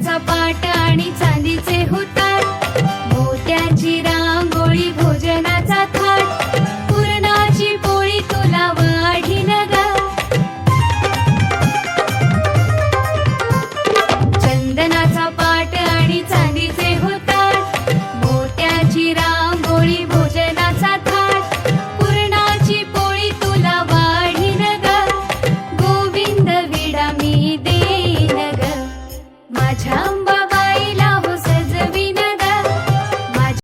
चंदनाचा पाट आणि चांदीचे